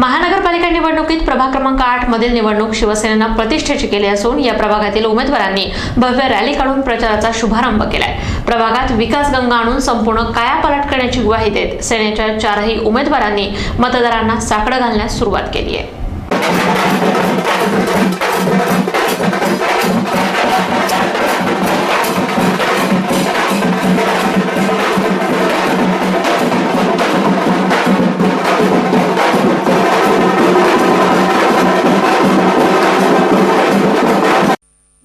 महानगरपालिका निवडणुकीत प्रभाग क्रमांक आठ मधील निवडणूक शिवसेनेनं प्रतिष्ठेची केली असून या प्रभागातील उमेदवारांनी भव्य रॅली काढून प्रचाराचा शुभारंभ केलाय. प्रभागात विकास गंगा आणून संपूर्ण कायापालट करण्याची ग्वाही देत सेनेच्या चारही उमेदवारांनी मतदारांना साकडं घालण्यास सुरुवात केली आहे.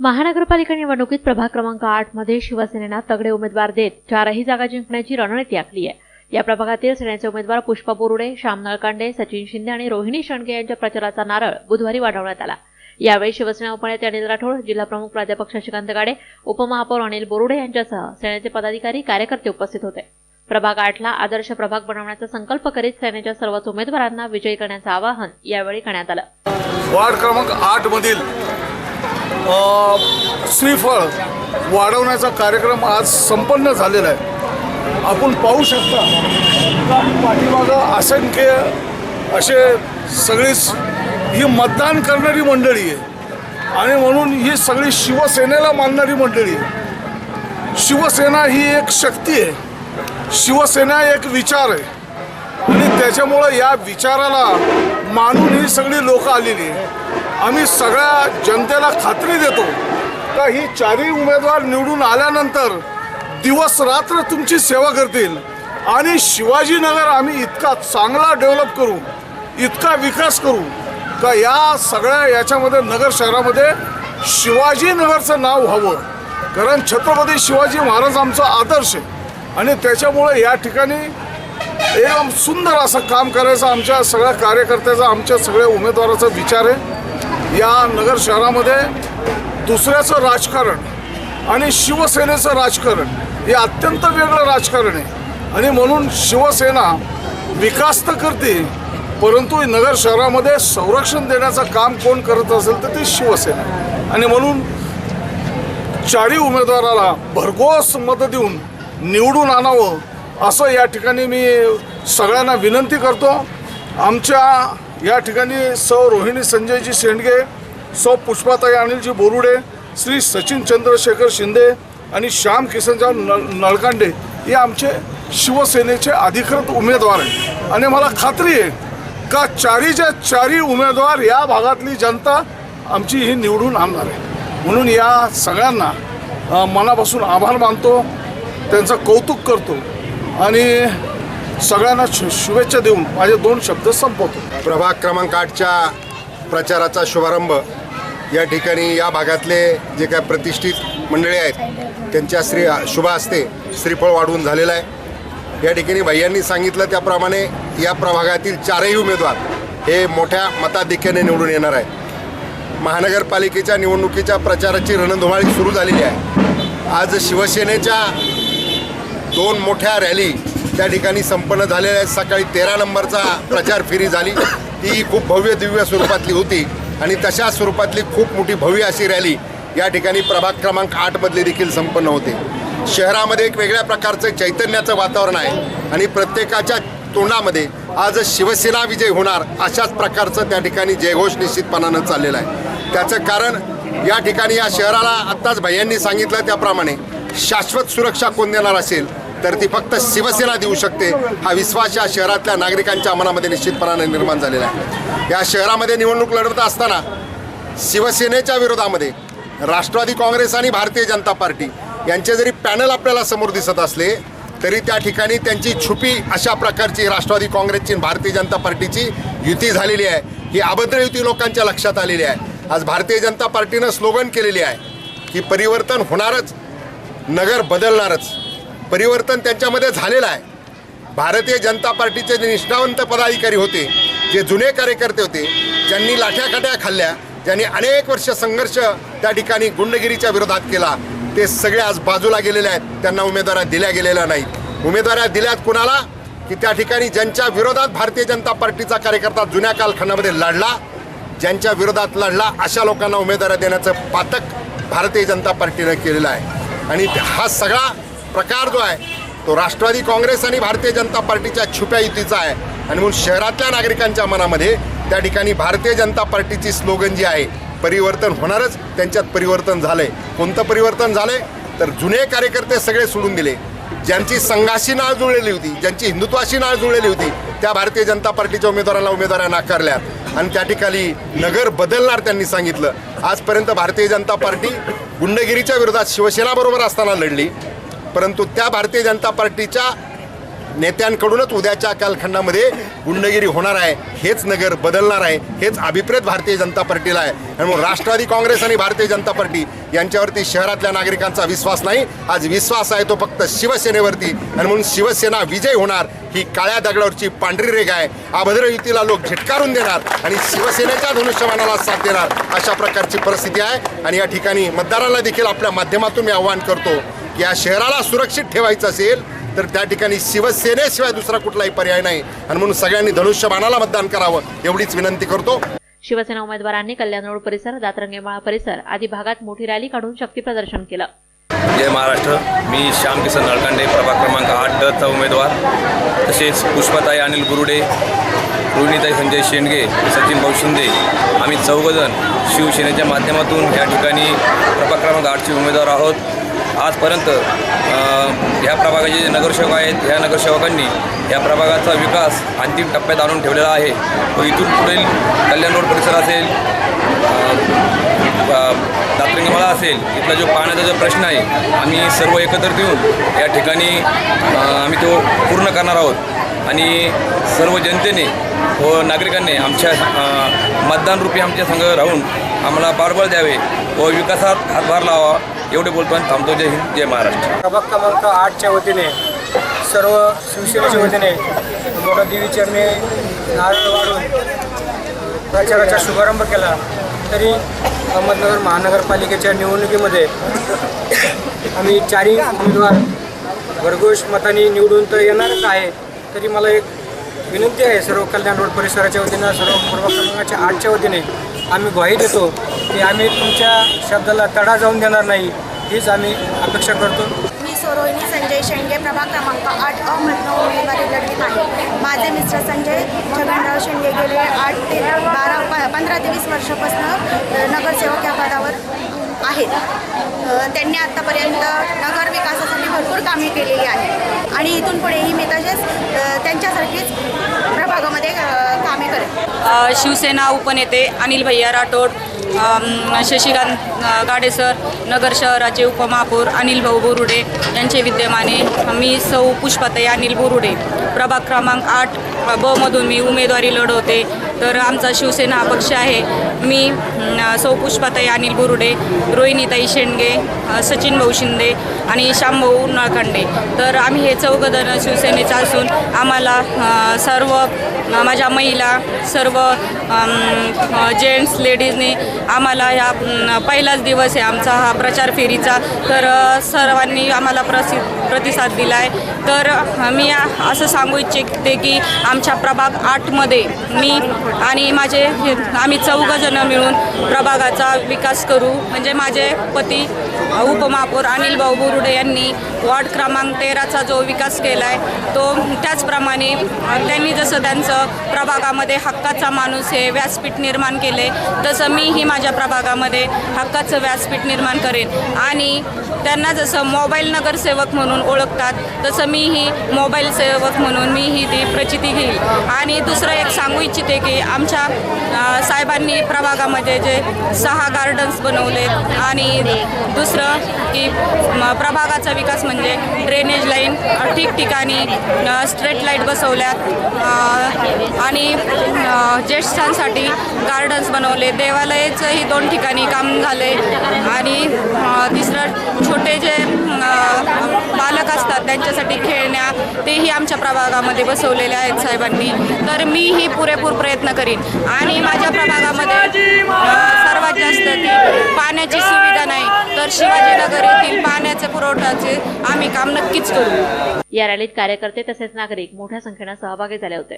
महानगरपालिका निवडणुकीत प्रभाग क्रमांक आठमध्ये शिवसेनेनं तगडे उमेदवार देत चारही जागा जिंकण्याची रणनीती आखली आहे. या प्रभागातील सेनेचे उमेदवार पुष्पा बोरुडे श्याम नळकांडे सचिन शिंदे आणि रोहिणी शणके यांच्या प्रचाराचा नारळ बुधवारी वाढवण्यात आला. यावेळी शिवसेना उपनेते अनिल राठोड जिल्हाप्रमुख प्राध्यापक शशिकांत गाडे उपमहापौर अनिल बोरुडे यांच्यासह सेनेचे पदाधिकारी कार्यकर्ते उपस्थित होते. प्रभाग आठला आदर्श प्रभाग बनवण्याचा संकल्प करीत सेनेच्या सर्वच उमेदवारांना विजयी करण्याचं आवाहन यावेळी करण्यात आलं. वार्ड क्रमांक आठ मधील श्रीफळ वाढवण्याचा कार्यक्रम आज संपन्न झालेला आहे. आपण पाहू शकता पाठीमागं असंख्य असे सगळीच ही मतदान करणारी मंडळी आहे. आणि म्हणून ही सगळी शिवसेनेला मानणारी मंडळी आहे. शिवसेना ही एक शक्ती आहे. शिवसेना एक विचार आहे. आणि त्याच्यामुळं या विचाराला मानून ही सगळी लोकं आलेली आहे. आम्ही सगळ्या जनतेला खात्री देतो का ही चारही उमेदवार निवडून आल्यानंतर दिवस रात्र तुमची सेवा करतील. आणि शिवाजीनगर आम्ही इतका चांगला डेव्हलप करू इतका विकास करू का या सगळ्या याच्यामध्ये नगर शहरामध्ये शिवाजीनगरचं नाव व्हावं कारण छत्रपती शिवाजी महाराज आमचा आदर्श आहे. आणि त्याच्यामुळे या ठिकाणी एकदम सुंदर असं काम करायचं आमच्या सगळ्या कार्यकर्त्याचा आमच्या सगळ्या उमेदवाराचा विचार आहे. या नगर शहरामध्ये दुसऱ्याचं राजकारण आणि शिवसेनेचं राजकारण हे अत्यंत वेगळं राजकारण आहे. आणि म्हणून शिवसेना विकास तर करते परंतु नगर शहरामध्ये संरक्षण देण्याचं काम कोण करत असेल तर ती शिवसेना. आणि म्हणून चारही उमेदवाराला भरघोस मत देऊन निवडून आणावं असं या ठिकाणी मी सगळ्यांना विनंती करतो. आमच्या या ठिकाणी सौ रोहिणी संजयजी शेंडगे सौ पुष्पाताई अनिलजी बोरुडे श्री सचिन चंद्रशेखर शिंदे आणि श्याम किसनराव नळ नळकांडे हे आमचे शिवसेनेचे अधिकृत उमेदवार आहेत. आणि मला खात्री आहे का चारीच्या चारी उमेदवार या भागातली जनता आमची ही निवडून आणणार आहे. म्हणून या सगळ्यांना मनापासून आभार मानतो त्यांचं कौतुक करतो आणि सगळ्यांना शु शुभेच्छा देऊन माझे दोन शब्द संपवतो. प्रभाग क्रमांक आठच्या प्रचाराचा शुभारंभ. या ठिकाणी या भागातले जे काय प्रतिष्ठित मंडळी आहेत त्यांच्या श्री शुभ असते श्रीफळ वाढवून झालेलं आहे. या ठिकाणी भैयांनी सांगितलं त्याप्रमाणे या प्रभागातील चारही उमेदवार हे मोठ्या मताधिक्याने निवडून येणार आहे महानगरपालिकेच्या निवडणुकीच्या प्रचाराची रणधुमाळी सुरू झालेली आहे. आज शिवसेनेच्या दोन मोठ्या रॅली त्या ठिकाणी संपन्न झालेल्या आहेत सकाळी तेरा नंबरचा प्रचार फेरी झाली. ती खूप भव्य दिव्य स्वरूपातली होती. आणि तशा स्वरूपातली खूप मोठी भव्य अशी रॅली या ठिकाणी प्रभाग क्रमांक आठमधले देखील संपन्न होते. शहरामध्ये एक वेगळ्या प्रकारचं चैतन्याचं वातावरण आहे. आणि प्रत्येकाच्या तोंडामध्ये आज शिवसेना विजय होणार अशाच प्रकारचं त्या ठिकाणी जयघोष निश्चितपणानं चाललेलं आहे. त्याचं कारण या ठिकाणी या शहराला आत्ताच भैयांनी सांगितलं त्याप्रमाणे शाश्वत सुरक्षा कोण देणार असेल? तर ती फक्त शिवसेना देऊ शकते. हा विश्वास या शहरातल्या नागरिकांच्या मनामध्ये निश्चितपणाने निर्माण झालेला आहे. या शहरामध्ये निवडणूक लढवत असताना शिवसेनेच्या विरोधामध्ये राष्ट्रवादी काँग्रेस आणि भारतीय जनता पार्टी यांचे जरी पॅनल आपल्याला समोर दिसत असले तरी त्या ठिकाणी त्यांची छुपी अशा प्रकारची राष्ट्रवादी काँग्रेसची आणि भारतीय जनता पार्टीची युती झालेली आहे. ही अभद्र युती लोकांच्या लक्षात आलेली आहे. आज भारतीय जनता पार्टीनं स्लोगन केलेली आहे की परिवर्तन होणारच नगर बदलणारच. परिवर्तन त्यांच्यामध्ये झालेलं आहे. भारतीय जनता पार्टीचे जे निष्ठावंत पदाधिकारी होते जे जुने कार्यकर्ते होते ज्यांनी लाठ्याकाठ्या खाल्ल्या ज्यांनी अनेक वर्ष संघर्ष त्या ठिकाणी गुंडगिरीच्या विरोधात केला ते सगळे आज बाजूला गेलेले आहेत. त्यांना उमेदवाऱ्या दिल्या गेलेल्या नाहीत. उमेदवाऱ्या दिल्यात कुणाला? की त्या ठिकाणी ज्यांच्या विरोधात भारतीय जनता पार्टीचा कार्यकर्ता जुन्या कालखंडामध्ये लढला ज्यांच्या विरोधात लढला अशा लोकांना उमेदवाऱ्या देण्याचं पातक भारतीय जनता पार्टीनं केलेलं आहे. आणि हा सगळा प्रकार जो आहे तो राष्ट्रवादी काँग्रेस आणि भारतीय जनता पार्टीच्या छुप्या युतीचा आहे. आणि म्हणून शहरातल्या नागरिकांच्या मनामध्ये त्या ठिकाणी भारतीय जनता पार्टीची स्लोगन जी आहे परिवर्तन होणारच त्यांच्यात परिवर्तन झालंय. कोणतं परिवर्तन झालंय? तर जुने कार्यकर्ते सगळे सोडून दिले. ज्यांची संघाशी नाळ जुळलेली होती ज्यांची हिंदुत्वाशी नाळ जुळलेली होती त्या भारतीय जनता पार्टीच्या उमेदवारांना उमेदवाऱ्या नाकारल्या आणि त्या ठिकाणी नगर बदलणार त्यांनी सांगितलं. आजपर्यंत भारतीय जनता पार्टी गुंडगिरीच्या विरोधात शिवसेनाबरोबर असताना लढली. परंतु त्या भारतीय जनता पार्टीच्या नेत्यांकडूनच उद्याच्या कालखंडामध्ये गुंडगिरी होणार आहे. हेच नगर बदलणार आहे. हेच अभिप्रेत भारतीय जनता पार्टीला आहे. आणि म्हणून राष्ट्रवादी काँग्रेस आणि भारतीय जनता पार्टी यांच्यावरती शहरातल्या नागरिकांचा विश्वास नाही. आज विश्वास आहे तो फक्त शिवसेनेवरती. आणि म्हणून शिवसेना विजय होणार ही काळ्या दगडावरची पांढरी रेग आहे. अभद्र युतीला लोक झिटकारून देणार आणि शिवसेनेच्या धनुष्यमानाला साथ देणार अशा प्रकारची परिस्थिती आहे. आणि या ठिकाणी मतदारांना देखील आपल्या माध्यमातून मी आव्हान करतो. या शहराला सुरक्षित ठेवायचं असेल तर त्या ठिकाणी शिवसेनेशिवाय दुसरा कुठलाही पर्याय नाही. आणि म्हणून सगळ्यांनी धनुष्यबाणाला मतदान करावं एवढीच विनंती करतो. शिवसेना उमेदवारांनी कल्याण रोड परिसर दातरंगेमाळा परिसर आदी भागात मोठी रॅली काढून शक्तीप्रदर्शन केलं. जय महाराष्ट्र. मी श्याम किसन नळकांडे प्रभाग क्रमांक आठ डचा उमेदवार. तसेच पुष्पाताई अनिल गुरुडे रोहिणीताई संजय शेंडगे सचिन भाऊ शिंदे आम्ही चौघजण शिवसेनेच्या माध्यमातून या ठिकाणी प्रभाग क्रमांक आठचे उमेदवार आहोत. आजपर्यंत ह्या प्रभागाचे जे नगरसेवक आहेत ह्या नगरसेवकांनी या प्रभागाचा विकास अंतिम टप्प्यात आणून ठेवलेला आहे. व इथून पुढील कल्याण रोड परिसर असेल दात्रिंगमाळा असेल इथला जो पाण्याचा जो प्रश्न आहे आम्ही सर्व एकत्रित येऊन या ठिकाणी आम्ही तो पूर्ण करणार आहोत. आणि सर्व जनतेने व नागरिकांनी आमच्या मतदानरूपी आमच्या संघ राहून आम्हाला पाठबळ द्यावे व विकासात हातभार लावा. एवढे बोलतो आणि थांबतो. जय हिंद जय महाराष्ट्र. प्रभाग क्रमांक आठच्या वतीने सर्व शिवसेनेच्या वतीने मोठा देवी चरणी नारळ वाढून प्रचाराचा शुभारंभ केला. तरी अहमदनगर महानगरपालिकेच्या निवडणुकीमध्ये आम्ही चारही उमेदवार भरघोष मतांनी निवडून तर येणारच आहे. तरी मला एक विनंती आहे सर्व कल्याण रोड परिसराच्या वतीनं सर्व प्रभाग क्रमांकाच्या आठच्या वतीने आम्ही ग्वाही देतो की आम्ही तुमच्या शब्दाला तडा जाऊन देणार नाही हीच आम्ही अपेक्षा करतो. मी सोरोहिणी संजय शेंडे प्रभाग क्रमांक आठ अ उमेदवारी लढवीत आहे. माझे मिस्टर संजय छगनराव शेंडे गेले आठ ते बारा प पंधरा ते वीस वर्षापासून नगरसेवक या पदावर आहेत. त्यांनी आत्तापर्यंत नगर विकासासाठी भरपूर कामे केलेली आहेत. आणि इथून पुढेही मी तसेच त्यांच्यासारखीच प्रभागामध्ये कामे करेन. शिवसेना उपनेते अनिल भैया राठोड शशिकांत गाडेसर नगर शहराचे उपमहापौर अनिल भाऊ बोरुडे यांचे विद्यमाने मी सौ पुष्पाताई अनिल बोरुडे प्रभाग क्रमांक आठ बमधून मी उमेदवारी लढवते. तर आमचा शिवसेना पक्ष आहे. मी सौपुष्पाताई सौ पुष्पाताई अनिल बुरुडे रोहिणीताई शेंडगे सचिन भाऊ शिंदे आणि श्यामभाऊ नळखंडे. तर आम्ही हे चौघजण शिवसेनेचा असून आम्हाला सर्व माझ्या महिला सर्व जेंट्स लेडीजने आम्हाला ह्या पहिलाच दिवस आहे आमचा हा प्रचार फेरीचा. तर सर्वांनी आम्हाला प्रसि प्रतिसाद दिला आहे तर मी असं सांगू इच्छिते की आमच्या प्रभाग आठमध्ये मी आणि माझे हे- आम्ही चौघजणं मिळून प्रभागाचा विकास करू. म्हणजे माझे पती उपमहापौर अनिल भाऊ बुरुडे यांनी वॉर्ड क्रमांक तेराचा जो विकास केला आहे तो त्याचप्रमाणे त्यांनी जसं त्यांचं प्रभागामध्ये हक्काचा माणूस हे व्यासपीठ निर्माण केले तसं मीही माझ्या प्रभागामध्ये हक्काचं व्यासपीठ निर्माण करेन. आणि त्यांना जसं मोबाईल नगरसेवक म्हणून ओळखतात तसं मीही मोबाईल सेवक म्हणून मीही ती प्रचिती घेईल. आणि दुसरं एक सांगू इच्छिते की आमच्या साहेबांनी प्रभागामध्ये जे सहा गार्डन्स बनवले आणि दुसरं की म, प्रभागाचा विकास म्हणजे ड्रेनेज लाईन ठिकठिकाणी स्ट्रीट लाइट बसवल्यात. आणि ज्येष्ठांसाठी गार्डन्स बनवले. देवालयाचंही दोन ठिकाणी काम झाले. आणि तिसरं छोटे जे बालक असतात त्यांच्यासाठी खेळण्या तेही आमच्या प्रभागामध्ये बसवलेले आहेत साहेबांनी. तर मीही पुरेपूर प्रयत्न करीन. आणि माझ्या प्रभागामध्ये सर्वात जास्त ती पाण्याची सुविधा नाही तर शिवाजीनगर येथील पाण्याचे पुरवठ्याचे आम्ही काम नक्कीच करू. या रॅलीत कार्यकर्ते तसेच नागरिक मोठ्या संख्येनं सहभागी झाले होते.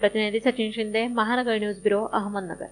प्रतिनिधी सचिन शिंदे महानगर न्यूज ब्युरो अहमदनगर.